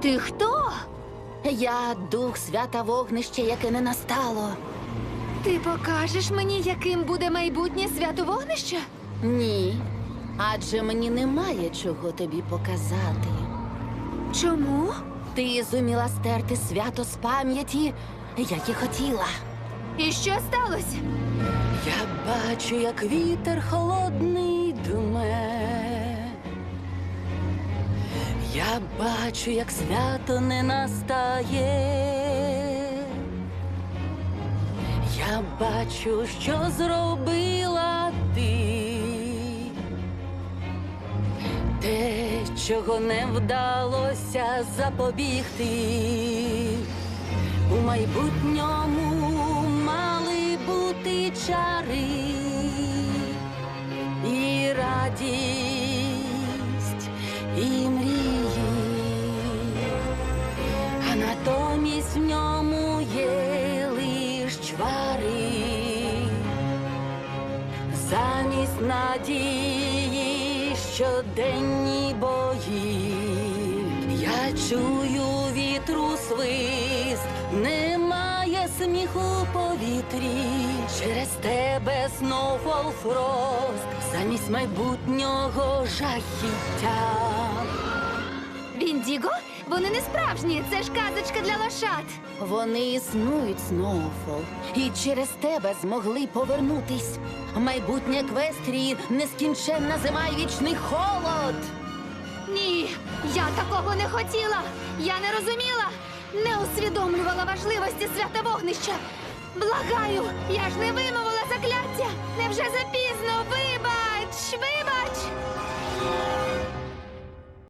Ти хто? Я дух свята вогнище, яке не настало. Ти покажеш мені, яким буде майбутнє свято вогнища? Ні. Адже мені немає чого тобі показати. Чому? Ти зуміла стерти свято з пам'яті, як і хотіла. І що сталося? Я бачу, як вітер холодний Я бачу, як свято не настає. Я бачу, що зробила ти. Те, чого не вдалося запобігти. У майбутньому мали бути чари і радість, і натомість в ньому є лиш чвари, замість надії щоденні бої. Я чую вітру свист, немає сміху повітрі. Через тебе Snowfall Frost, замість майбутнього жахіття. Віндіго? Вони не справжні, це ж казочка для лошад. Вони існують, Сноуфол, і через тебе змогли повернутись. Майбутнє Квестрії нескінченна зима і вічний холод. Ні, я такого не хотіла. Я не розуміла, не усвідомлювала важливості свята вогнища. Благаю, я ж не вимовила закляття. Невже запізно?